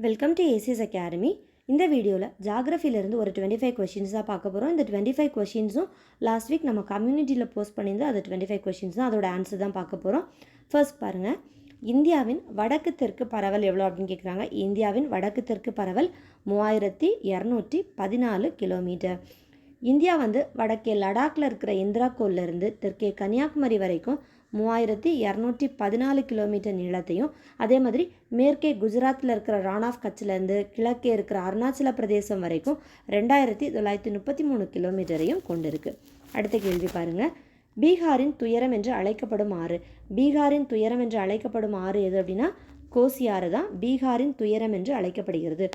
Welcome to ACS academy இந்த வீடியோவில் ஜாகிரஃபிலேருந்து ஒரு டுவெண்ட்டி ஃபைவ் கொஷின்ஸ் தான் பார்க்க போகிறோம் இந்த டுவெண்ட்டி ஃபைவ் கொஷின்ஸும் லாஸ்ட் வீக் நம்ம கம்யூனிட்டியில் போஸ்ட் பண்ணியிருந்தோம் அது டுவெண்ட்டி ஃபைவ் கொஷின்ஸ் தான். அதோட ஆன்சர் தான் பார்க்க போகிறோம் ஃபர்ஸ்ட் பாருங்கள் இந்தியாவின் வடக்கு தெற்கு பரவல் எவ்வளோ அப்படின்னு கேட்குறாங்க இந்தியாவின் வடக்கு தெற்கு பரவல் மூவாயிரத்தி இரநூற்றி பதினாலு கிலோமீட்டர் இந்தியா வந்து வடக்கே லடாக்ல இருக்கிற இந்திரா கோல்லேருந்து தெற்கே கன்னியாகுமரி வரைக்கும் மூவாயிரத்தி இரநூற்றி பதினாலு கிலோமீட்டர் நீளத்தையும் அதே மாதிரி மேற்கே குஜராத்தில் இருக்கிற ரான் ஆஃப் கட்சிலேருந்து கிழக்கே இருக்கிற அருணாச்சல பிரதேசம் வரைக்கும் ரெண்டாயிரத்தி தொள்ளாயிரத்தி முப்பத்தி மூணு கிலோமீட்டரையும் கொண்டிருக்கு. அடுத்த கேள்வி பாருங்க. பீகாரின் துயரம் என்று அழைக்கப்படும் ஆறு. பீகாரின் துயரம் என்று அழைக்கப்படும் ஆறு எது அப்படின்னா கோசி ஆறு தான் பீகாரின் துயரம் என்று அழைக்கப்படுகிறது.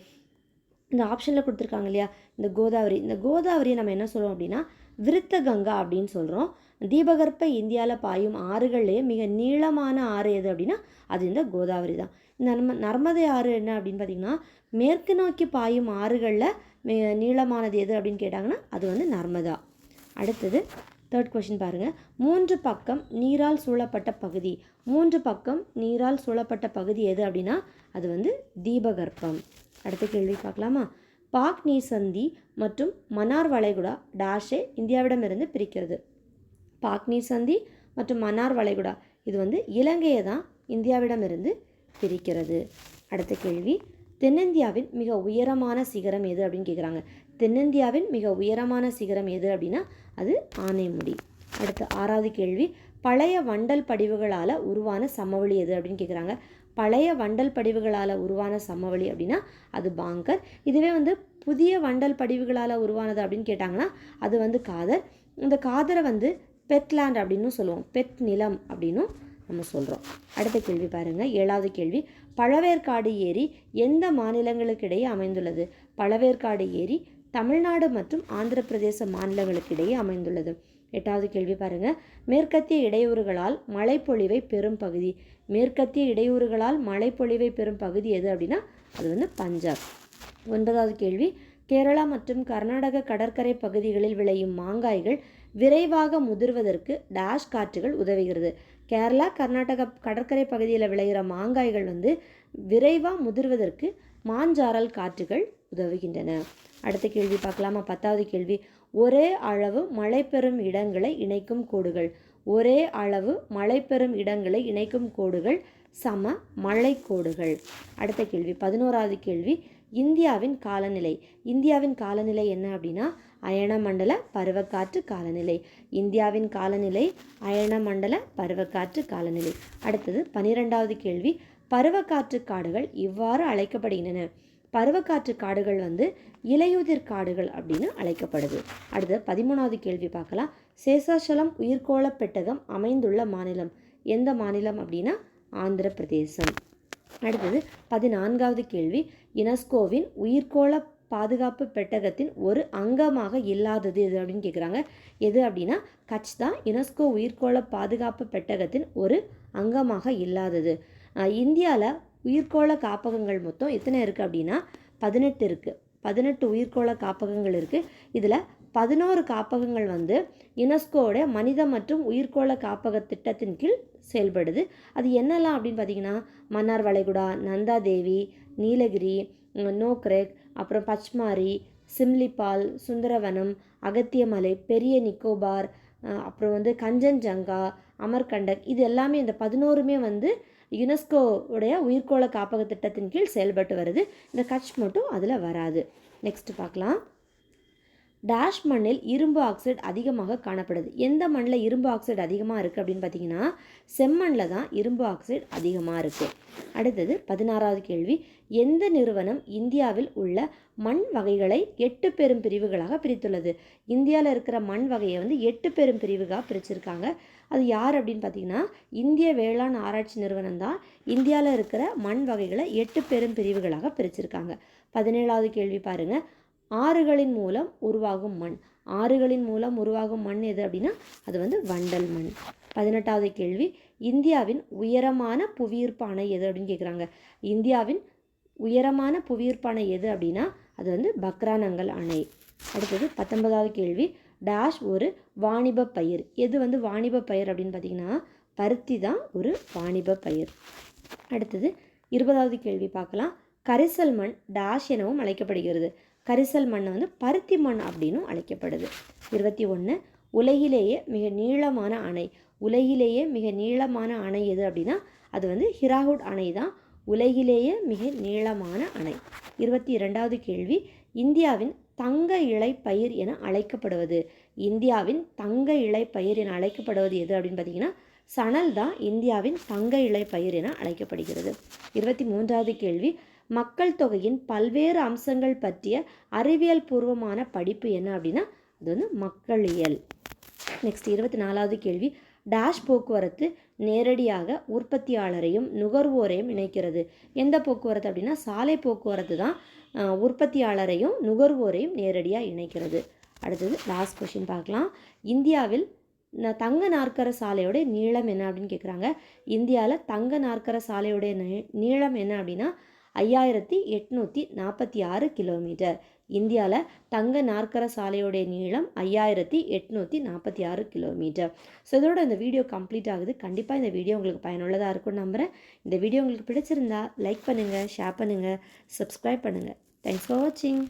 இந்த ஆப்ஷனில் கொடுத்துருக்காங்க இல்லையா? இந்த கோதாவரி. இந்த கோதாவரியை நம்ம என்ன சொல்லுவோம் அப்படின்னா விருத்த கங்கா அப்படின்னு சொல்கிறோம் தீபகற்ப இந்தியாவில் பாயும் ஆறுகள்லேயே மிக நீளமான ஆறு எது அப்படின்னா அது இந்த கோதாவரி தான். இந்த நர்ம நர்மதை ஆறு என்ன அப்படின்னு பார்த்தீங்கன்னா மேற்கு நோக்கி பாயும் ஆறுகளில் மிக நீளமானது எது அப்படின்னு கேட்டாங்கன்னா அது வந்து நர்மதா. அடுத்தது தேர்ட் கொஷின் பாருங்கள் மூன்று பக்கம் நீரால் சூழப்பட்ட பகுதி. மூன்று பக்கம் நீரால் சூழப்பட்ட பகுதி எது அப்படின்னா அது வந்து தீபகற்பம். அடுத்த கேள்வி பார்க்கலாமா? பாக் நீர் சந்தி மற்றும் மன்னார் வளைகுடா டாஷே இந்தியாவிடமிருந்து பிரிக்கிறது. பாக் நீர் சந்தி மற்றும் மன்னார் வளைகுடா இது வந்து இலங்கையை தான் இந்தியாவிடமிருந்து பிரிக்கிறது. அடுத்த கேள்வி தென்னிந்தியாவின் மிக உயரமான சிகரம் எது அப்படின்னு கேட்குறாங்க தென்னிந்தியாவின் மிக உயரமான சிகரம் எது அப்படின்னா அது ஆனைமுடி. அடுத்த ஆறாவது கேள்வி பழைய வண்டல் படிவுகளால் உருவான சமவெளி எது அப்படின்னு கேட்குறாங்க பழைய வண்டல் படிவுகளால் உருவான சமவெளி அப்படின்னா அது பாங்கர். இதுவே வந்து புதிய வண்டல் படிவுகளால் உருவானது அப்படின்னு கேட்டாங்கன்னா அது வந்து காதர். இந்த காதரை வந்து பெட்லேண்ட் அப்படின்னு சொல்லுவோம். பெட் நிலம் அப்படின்னும் நம்ம சொல்கிறோம் அடுத்த கேள்வி பாருங்கள் ஏழாவது கேள்வி. பழவேற்காடு ஏரி எந்த மாநிலங்களுக்கிடையே அமைந்துள்ளது? பழவேற்காடு ஏரி தமிழ்நாடு மற்றும் ஆந்திர பிரதேச மாநிலங்களுக்கிடையே அமைந்துள்ளது. எட்டாவது கேள்வி பாருங்க. மேற்கத்திய இடையூறுகளால் மழைப்பொழிவை பெறும் பகுதி. மேற்கத்திய இடையூறுகளால் மழைப்பொழிவை பெறும் பகுதி எது அப்படின்னா அது வந்து பஞ்சாப். ஒன்பதாவது கேள்வி. கேரளா மற்றும் கர்நாடக கடற்கரை பகுதிகளில் விளையும் மாங்காய்கள் விரைவாக முதிர்வதற்கு டேஷ் காற்றுகள் உதவுகிறது. கேரளா கர்நாடக கடற்கரை பகுதியில் விளைகிற மாங்காய்கள் வந்து விரைவாக முதிர்வதற்கு மாஞ்சாரல் காற்றுகள் உதவுகின்றன. அடுத்த கேள்வி பார்க்கலாமா? பத்தாவது கேள்வி. ஒரே அளவு மழை பெறும் இடங்களை இணைக்கும் கோடுகள். ஒரே அளவு மழை பெறும் இடங்களை இணைக்கும் கோடுகள் சம மழை கோடுகள் அடுத்த கேள்வி. பதினோராவது கேள்வி. இந்தியாவின் காலநிலை. இந்தியாவின் காலநிலை என்ன அப்படின்னா? அயனமண்டல பருவக்காற்று காலநிலை. இந்தியாவின் காலநிலை அயனமண்டல பருவக்காற்று காலநிலை. அடுத்தது பனிரெண்டாவது கேள்வி. பருவக்காற்று காடுகள் இவ்வாறு அழைக்கப்படுகின்றன. பருவக்காற்று காடுகள் வந்து இலையுதிர் காடுகள் அப்படின்னு அழைக்கப்படுது. அடுத்து பதிமூணாவது கேள்வி பார்க்கலாம். சேஷாசலம் உயிர்கோள பெட்டகம் அமைந்துள்ள மாநிலம் எந்த மாநிலம் அப்படின்னா ஆந்திர பிரதேசம். அடுத்தது பதினான்காவது கேள்வி. யுனெஸ்கோவின் உயிர்கோள பாதுகாப்பு பெட்டகத்தின் ஒரு அங்கமாக இல்லாதது எது அப்படின்னு கேட்குறாங்க எது அப்படின்னா கட்ச் தான் யுனெஸ்கோ உயிர்கோள பாதுகாப்பு பெட்டகத்தின் ஒரு அங்கமாக இல்லாதது. இந்தியாவில் உயிர்கோள காப்பகங்கள் மொத்தம் எத்தனை இருக்குது அப்படின்னா பதினெட்டு இருக்குது பதினெட்டு உயிர்கோள காப்பகங்கள் இருக்குது இதில் பதினோரு காப்பகங்கள் வந்து யுனெஸ்கோட மனித மற்றும் உயிர்கோள காப்பக திட்டத்தின் கீழ் செயல்படுது. அது என்னெல்லாம் அப்படின்னு பார்த்தீங்கன்னா மன்னார் வளைகுடா நந்தா தேவி நீலகிரி நோக்ரெக் அப்புறம் பச்மாரி சிம்லிபால் சுந்தரவனம் அகத்தியமலை பெரிய நிக்கோபார் அப்புறம் வந்து கஞ்சன்ஜங்கா அமர்கண்டக். இது எல்லாமே இந்த பதினோருமே வந்து யுனெஸ்கோ உடைய உயிர்கோள காப்பக திட்டத்தின் கீழ் செயல்பட்டு வருது. இந்த கட்ச் மட்டும் அதில் வராது. நெக்ஸ்ட் பார்க்கலாம். டேஷ் மண்ணில் இரும்பு ஆக்சைடு அதிகமாக காணப்படுது. எந்த மண்ணில் இரும்பு ஆக்சைடு அதிகமாக இருக்குது அப்படின்னு பார்த்தீங்கன்னா செம்மண்ணில் தான் இரும்பு ஆக்சைடு அதிகமாக இருக்குது அடுத்தது பதினாறாவது கேள்வி. எந்த நிறுவனம் இந்தியாவில் உள்ள மண் வகைகளை எட்டு பெரும் பிரிவுகளாக பிரித்துள்ளது? இந்தியாவில் இருக்கிற மண் வகையை வந்து எட்டு பெரும் பிரிவுகளாக பிரிச்சிருக்காங்க. அது யார் அப்படின்னு பார்த்தீங்கன்னா இந்திய வேளாண் ஆராய்ச்சி நிறுவனம் தான் இந்தியாவில் இருக்கிற மண் வகைகளை எட்டு பெரும் பிரிவுகளாக பிரிச்சிருக்காங்க. பதினேழாவது கேள்வி பாருங்கள் ஆறுகளின் மூலம் உருவாகும் மண். ஆறுகளின் மூலம் உருவாகும் மண் எது அப்படின்னா அது வந்து வண்டல் மண். பதினெட்டாவது கேள்வி இந்தியாவின் உயரமான புவியீர்ப்பு அணை எது அப்படின்னு கேட்குறாங்க இந்தியாவின் உயரமான புவியீர்ப்பு அணை எது அப்படின்னா அது வந்து பக்ரானங்கல் அணை. அடுத்தது பத்தொன்பதாவது கேள்வி டேஷ் ஒரு வாணிப பயிர். எது வந்து வாணிப பயிர் அப்படின்னு பார்த்தீங்கன்னா பருத்தி தான் ஒரு வாணிப பயிர். அடுத்தது இருபதாவது கேள்வி பார்க்கலாம். கரிசல் மண் டேஷ் எனவும் அழைக்கப்படுகிறது. கரிசல் மண் வந்து பருத்தி மண் அப்படின்னும் அழைக்கப்படுது. இருபத்தி ஒன்று உலகிலேயே மிக நீளமான அணை. உலகிலேயே மிக நீளமான அணை எது அப்படின்னா அது வந்து ஹிராகுட் அணை தான். உலகிலேயே மிக நீளமான அணை. இருபத்தி இரண்டாவது கேள்வி இந்தியாவின் தங்க இலை பயிர் என அழைக்கப்படுவது. இந்தியாவின் தங்க இலை பயிர் என அழைக்கப்படுவது எது அப்படின்னு பார்த்தீங்கன்னா சணல் தான் இந்தியாவின் தங்க இலை பயிர் என அழைக்கப்படுகிறது. இருபத்தி மூன்றாவது கேள்வி மக்கள் தொகையின் பல்வேறு அம்சங்கள் பற்றிய அறிவியல் பூர்வமான படிப்பு என்ன அப்படின்னா அது வந்து மக்களியல். நெக்ஸ்ட் இருபத்தி நாலாவது கேள்வி. டேஷ் போக்குவரத்து நேரடியாக உற்பத்தியாளரையும் நுகர்வோரையும் இணைக்கிறது. எந்த போக்குவரத்து அப்படின்னா சாலை போக்குவரத்து தான் உற்பத்தியாளரையும் நுகர்வோரையும் நேரடியாக இணைக்கிறது. அடுத்தது லாஸ்ட் கொஷின் பார்க்கலாம். இந்தியாவில் தங்க நாற்கர சாலையுடைய நீளம் என்ன அப்படின்னு கேட்குறாங்க இந்தியாவில் தங்க நாற்கர சாலையுடைய நீ- நீளம் என்ன அப்படின்னா ஐயாயிரத்தி எட்நூற்றி நாற்பத்தி ஆறு கிலோமீட்டர். இந்தியாவில் தங்க நாற்கர சாலையோடைய நீளம் ஐயாயிரத்தி எட்நூற்றி நாற்பத்தி ஆறு கிலோமீட்டர். ஸோ இதோட இந்த வீடியோ கம்ப்ளீட் ஆகுது. கண்டிப்பாக இந்த வீடியோ உங்களுக்கு பயனுள்ளதாக இருக்கும்னு நம்புகிறேன் இந்த வீடியோ உங்களுக்கு பிடிச்சிருந்தா லைக் பண்ணுங்கள் ஷேர் பண்ணுங்கள் சப்ஸ்கிரைப் பண்ணுங்கள் தேங்க்ஸ் ஃபார் வாட்சிங்